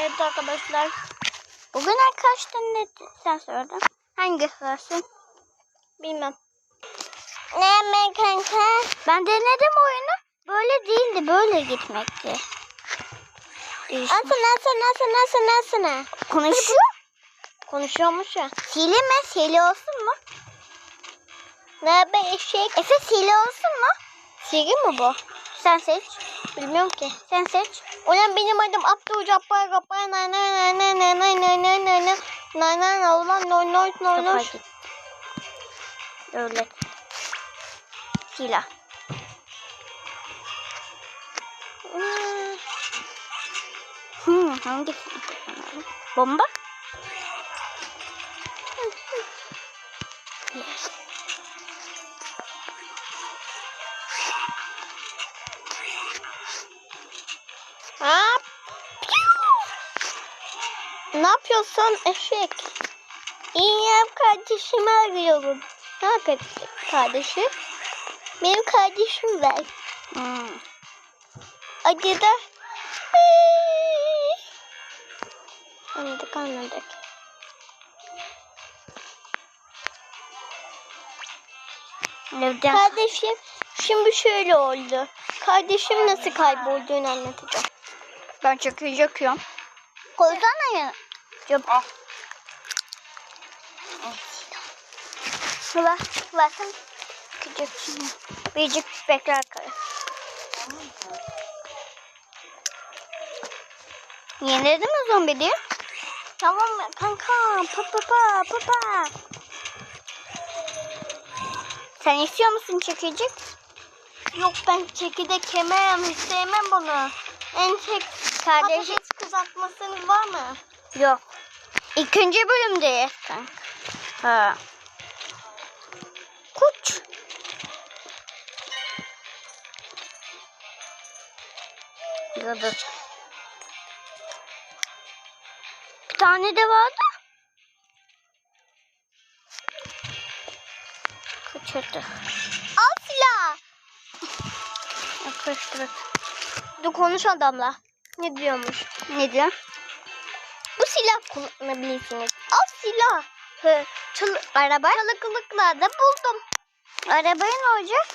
Evet arkadaşlar. Bugün kaçtın ne sen söyledin? Hangi versiyon? Bilmem. Ne yemek kanka? Ben denedim oyunu. Böyle değildi. Böyle gitmekti. Nasıl nasıl nasıl nasıl nasıl? Konuşuyor. Konuşuyormuş ya. Sili mi? Sili olsun mu? Ne be eşek? Efe sili olsun mu? Sili mi bu? Sen seç. Bilmiyorum ki. Sen seç. Ulan benim adım Abdülcabbar Gabbar nay nay nay nay nay nay nay nay nay nay nay nay nay ulan noy noy noy noy. Öyle. Silah. Hmm. Hmm, hangi Bomba? Yapıyorsun eşek? İyi yap kardeşimi arıyorum. Ne yapayım kardeşim? Benim kardeşim ver. Hmm. Acıda. Anladık anladık. Neden? Kardeşim şimdi şöyle oldu. Kardeşim nasıl kaybolduğunu anlatacağım. Ben çekiyor yakıyorum. Koysana ya. Cıp. Al. Ver, versin. Küçük. Biricik bekler karı. Yenildi mi zombi diye? Tamam kanka? Pa pa pa pa pa. Sen istiyor musun çekilecek? Yok ben çekirdek yemem. Hiç sevmem bunu. En tek kardeşim. Patates kızartmasınız var mı? Yok. İkinci bölümde kanka. Ha. Kuç. Dur. Bir tane de vardı. Kaçırdı. Silah. Arkadaşlar. Dur konuş adamla. Ne diyormuş? Ne diyor? Silah kullanabilirsiniz. Al silah. Hı. Çıl Araba? Çalıklıklarda buldum. Arabaya ne olacak?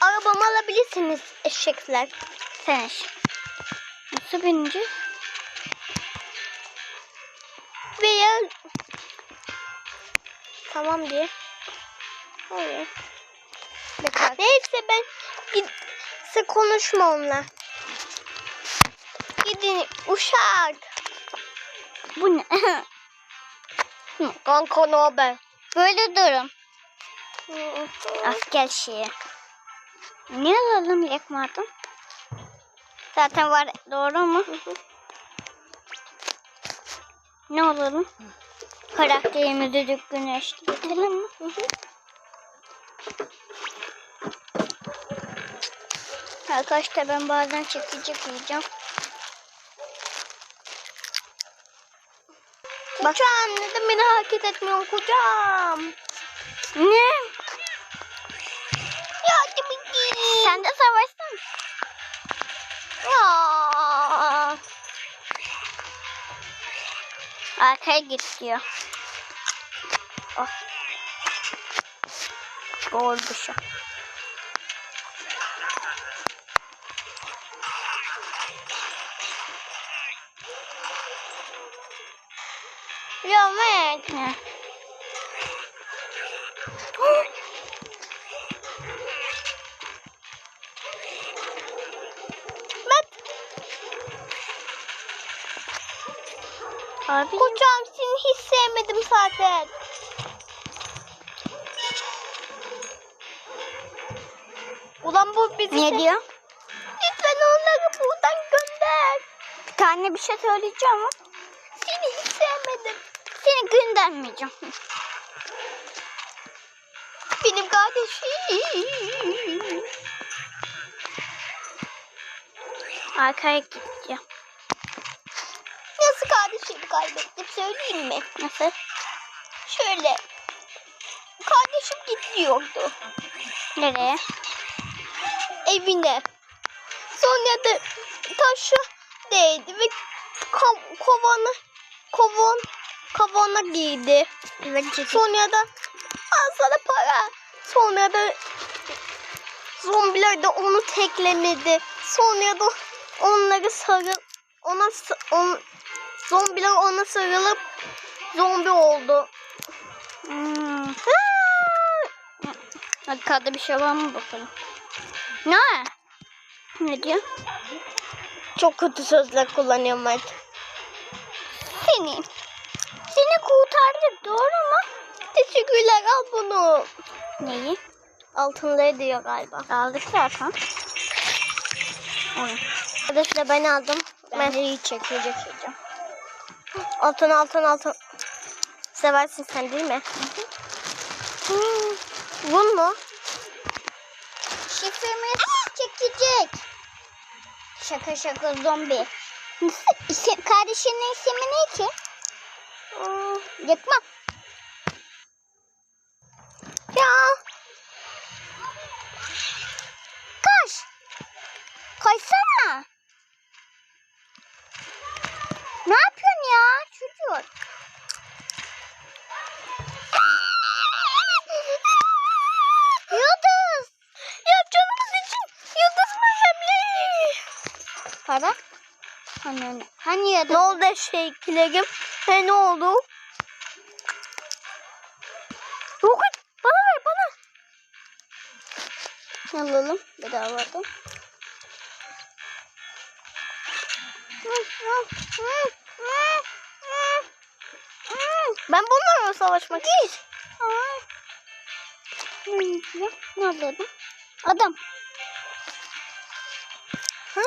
Arabamı alabilirsiniz eşekler. Sen eşek. Nasıl bineceğiz? Veya tamam diye. Hayır. Neyse ben sen konuşma onunla. Gidin uşak. Bu ne? Kanka ne haber? Böyle durum. Asker şeyi. Ne alalım yakmadım? Zaten var doğru mu? ne alalım? Karakterimizi düzgünleştirelim mi? Arkadaşlar ben bazen çekecek yiyeceğim. Kocam neden beni hareket etmiyorsun kocam? Ne? Yardım edin. Sen de savaşsın. Ya. Arkaya git diyor. Oh. Gol dışı. Abi. Kocam seni hiç sevmedim zaten. Ulan bu bizi Ne şey- diyor? Lütfen onları buradan gönder. Bir tane bir şey söyleyeceğim ama Seni hiç sevmedim. seni göndermeyeceğim. Benim kardeşim. Arkaya git Nasıl kardeşimi kaybettim söyleyeyim mi? Nasıl? Şöyle. Kardeşim gidiyordu Nereye? evine. Sonra da taşı değdi ve ko- kovanı kovan kavana giydi. Evet. Sonra da al sana para. Sonra da zombiler de onu teklemedi. Sonra da onları sarı ona on, zombiler ona sarılıp zombi oldu. Hmm. Hadi kağıda bir şey var mı bakalım. Ne? Ne diyor? Çok kötü sözler kullanıyorum artık. Seni. Seni kurtardık doğru mu? Teşekkürler al bunu. Neyi? Altınları diyor galiba. Aldık zaten. Arkadaşlar ben aldım. Ben Ben de iyi çekeceğim. Altın altın altın. Seversin sen değil mi? Hmm, Bun mu? Şifremiz çekecek. Şaka şaka zombi. İsim, kardeşinin ismi ne ki? Hmm, Yakma. Ya Kaç. Kaysana. Ne yapıyorsun ya çocuk? Yıldız. ya canımız için yıldız mühemli. Para? Hani, hani yıldız? Ne oldu eşeklerim? He ne oldu? Yok bana ver bana. Alalım bedavadan. Ben bunlarla savaşmak istiyorum. Ne? Alalım? Adam. Ha.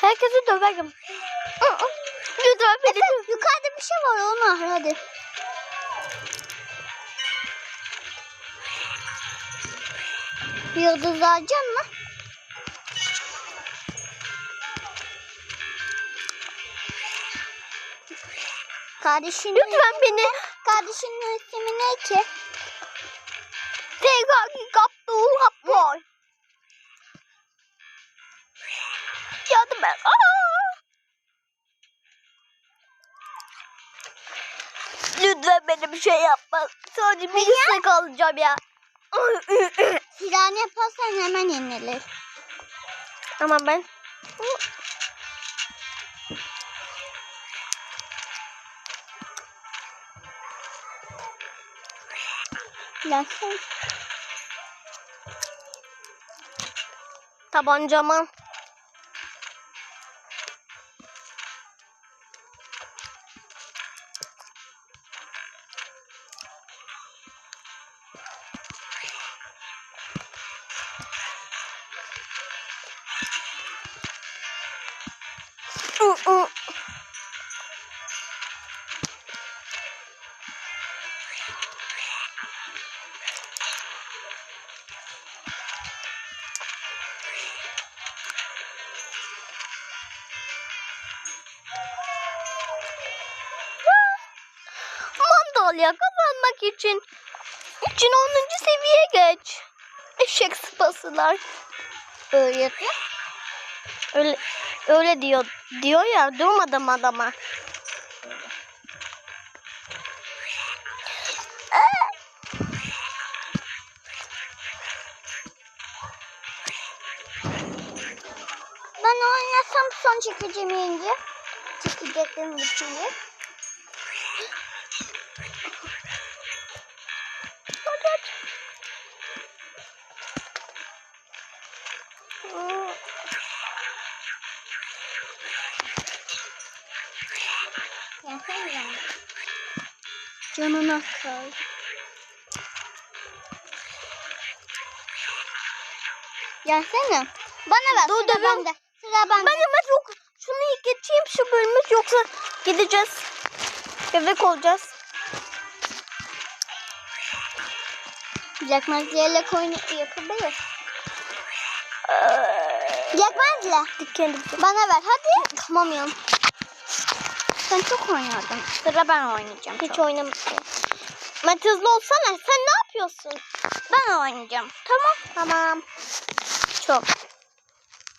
Herkesi döverim. Lütfen beni Efe yukarıda bir şey var onu hadi. Yıldız alacaksın mı? Kardeşinin, Lütfen beni kardeşinin ismi ne ki? tekrar kaptuğu kaplar. Yardım et. Lütfen benim bir şey yapma. Sadece bir istek alacağım ya. Silahını yaparsan hemen yenilir. Ama ben Nasıl? tabancama Mandalya kazanmak için için 10. seviye geç. Eşek sıpasılar. Öyle. Öyle öyle diyor diyor ya durmadım adama. Ben oynasam son çekeceğim yenge. Çekeceklerim bitince. Kal. Gelsene. Bana ver. Dur, sıra ben- bende. Sıra bende. Ben hemen yok. Şunu geçeyim şu bölümü yoksa gideceğiz. Bebek olacağız. Yakmazlarla oyunu yapabilir. Ee, Yakmazla. kendimize. Bana ver hadi. Tamam ya. Sen çok oynadın. Sıra ben oynayacağım. Hiç oynamadım. Mert hızlı olsana. Sen ne yapıyorsun? Ben oynayacağım. Tamam. Tamam. Çok.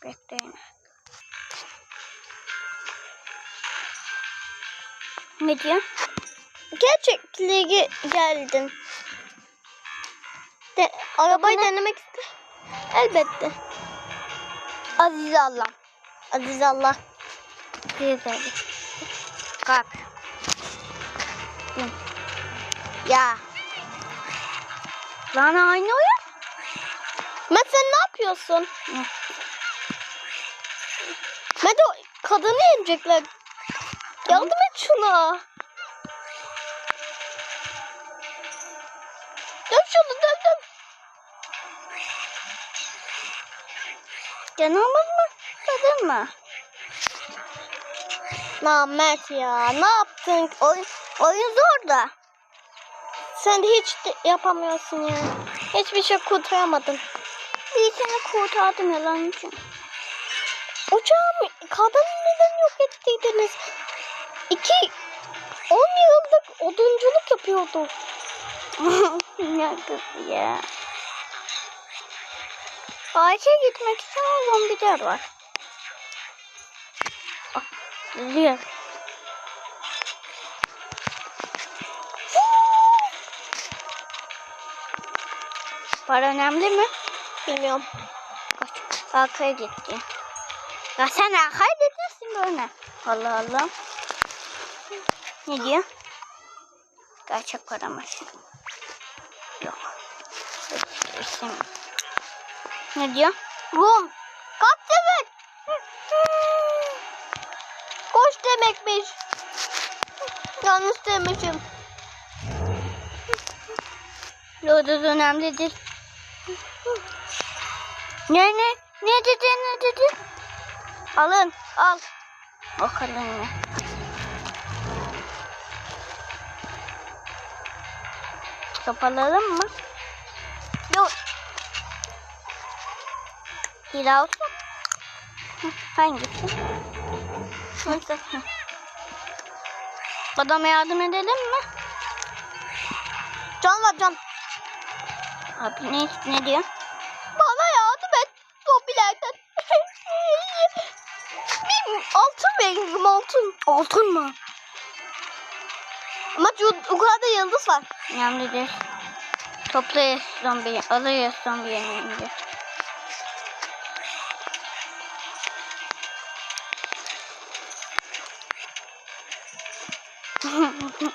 Bekleyin. Ne diyor? Gerçekliğe geldin. De, arabayı denemek iste. Elbette. Aziz Allah. Aziz Allah. Geldi. Kalk. Ya. Lan aynı oyun. Mert sen ne yapıyorsun? Mert o kadını yenecekler. Yardım et şuna. Döv şunu döv döv. Canımız mı? Kadın mı? Na Mert ya ne yaptın? Oyun, oyun zor da. Sen de hiç yapamıyorsun ya. Hiçbir şey kurtaramadın. Bir seni kurtardım yalan için. Uçağım kadını neden yok ettiydiniz? İki, on yıllık odunculuk yapıyordu. kız ya. Ağaca gitmek için zombiler var. Ah, Geliyor. Para önemli mi? Bilmiyorum. Arkaya gitti. Ya sen arkaya gidiyorsun böyle. Allah Allah. Ne diyor? Gerçek para maçı. Yok. İstemiyorum. Ne diyor? Rum. Kaç demek? Koş demekmiş. Yanlış demişim. Lodos önemli değil. Ne ne? Ne dedi ne dedi? Alın al. Bakalım ne. Kapalalım mı? Yok. Hile olsun. Hangisi? Hı. Adama yardım edelim mi? Can var can. Abi ne, ne diyor? Bana yardım et. Zombilerden. Bir altın veririm altın. Altın mı? Ama yu- yukarıda yıldız var. Önemli değil. Toplayız zombiyi. Alıyoruz zombi yemeğince. Ya,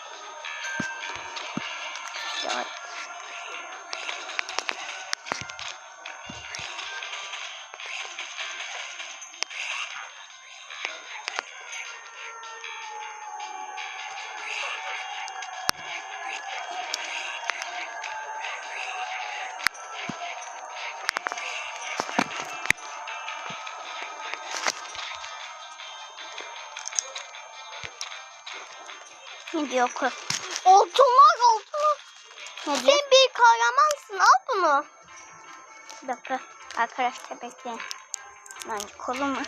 Ne diyor kız? Altın var altın. Ne Sen diyor? bir kahramansın al bunu. Bir dakika. Arkadaşlar bekleyin. Lan kolum var.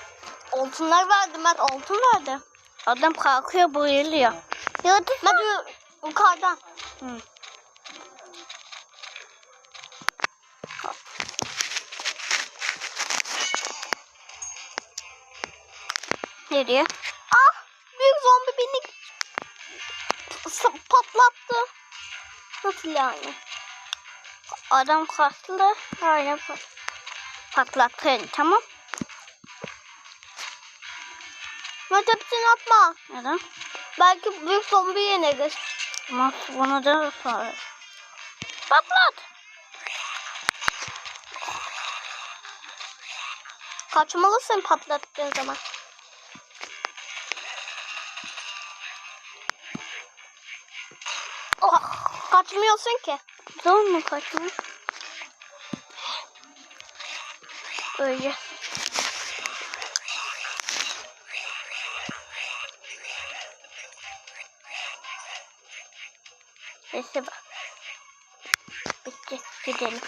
Altınlar verdi Mert altın verdi. Adam kalkıyor bayılıyor. Yıldız Mert yu- yukarıdan. Hı. Ne diyor? Ah büyük zombi beni patlattı. Nasıl yani? Adam kaslı. Öyle pat patlattın tamam. Hepsini atma. Neden? Belki büyük zombi yeneriz. Ama bunu da sonra. Patlat. Kaçmalısın patlattığın zaman. Oh, kaçmıyorsun ki. Zor mu kaçma? Öyle. Neyse bak. Bitti. Gidelim.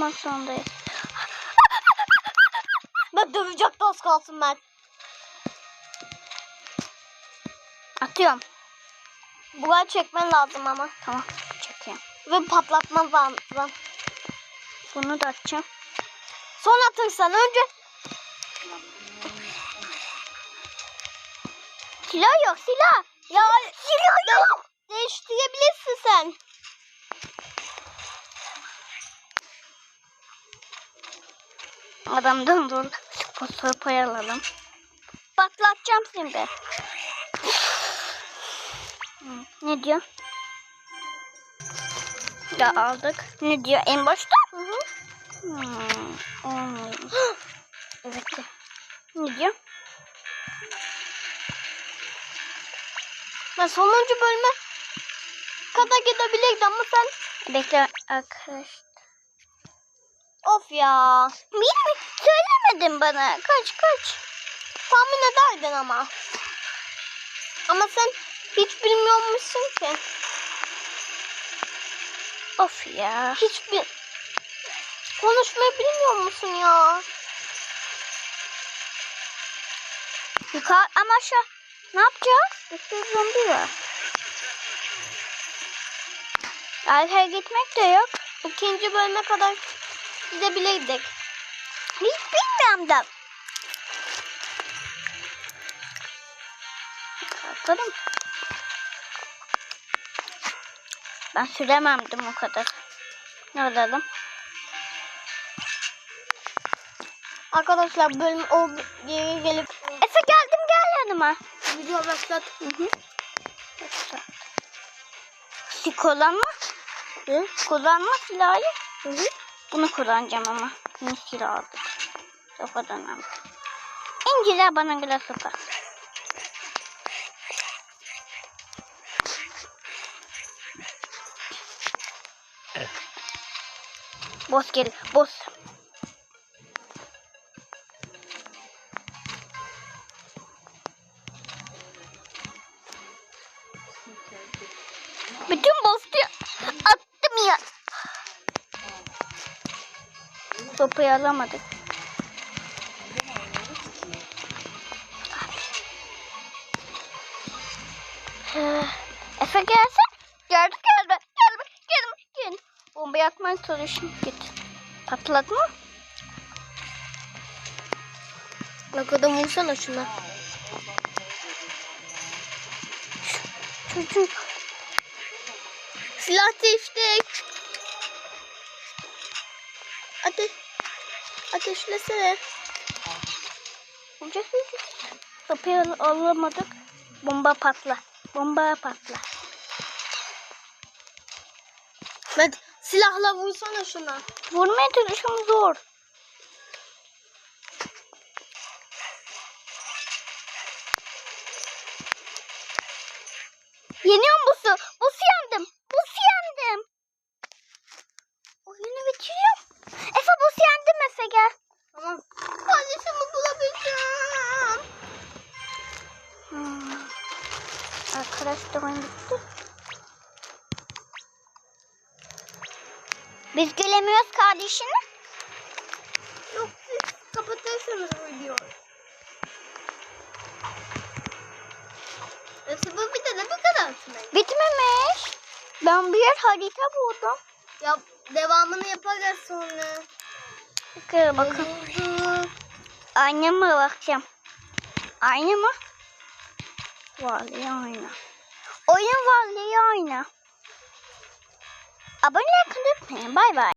Silah. Bekle. Alacağız silahımı önce bunu atmak zorundayız. dövecekti az kalsın ben. Atıyorum. Buraya çekmen lazım ama. Tamam. Çekeyim. Ve patlatman lazım. Bunu da atacağım. Son atırsan önce Silah yok silah. ya silah yok. Değiştirebilirsin sen. Adamdan dur. Pay alalım. Patlatacağım şimdi. Ne diyor? Ya aldık. Ne diyor en başta? Hı hı. Hmm, evet. Ne diyor? Ben sonuncu bölüme kadar gidebilirdim ama sen Bekle arkadaş. Of ya. Bilmi söylemedin bana. Kaç kaç. Tahmin ederdin ama. Ama sen hiç bilmiyormuşsun ki. Of ya. Hiçbir konuşmayı bilmiyor musun ya? Yukarı ama aşağı. Ne yapacağız? Sürü zombi var. Arkaya gitmek de yok. İkinci bölüme kadar gidebilirdik. Hiç bilmiyorum da. Kalkalım. Ben sürememdim o kadar. Ne alalım? Arkadaşlar bölüm o geri gelip Efe geldim gel yanıma. video başlat. Hı hı. Si kullanma. Hı? Kullanma silahı. Hı hı. Bunu kullanacağım ama. Aldık. O kadar önemli. En güzel bana göre sopa. Boss gel. Boss. Sopayı alamadık. Ee, Efe gelse. Geldi geldi. Gelme gelme gelme. Bomba yakmaya çalışın. Git. Patlatma. Bak adam vursana şuna. Çocuk. Silah değiştik. Ateşlesene. Olacak mı? Al- alamadık. Bomba patla. Bomba patla. Hadi silahla vursana şuna. Vurmaya çalışıyorum zor. Yeniyorum busu. Oyun bitti. Biz gelemiyoruz kardeşini. Yok siz kapatırsanız videoyu. Nasıl bu bir de ne bu kadar süre? Bitmemiş. Ben bir yer harita buldum. Ya devamını yaparız sonra. Bakın bakın. Aynı mı bakacağım? Aynı mı? Vallahi aynı. Oyun vallahi aynı. Abone olmayı unutmayın. Bay bay.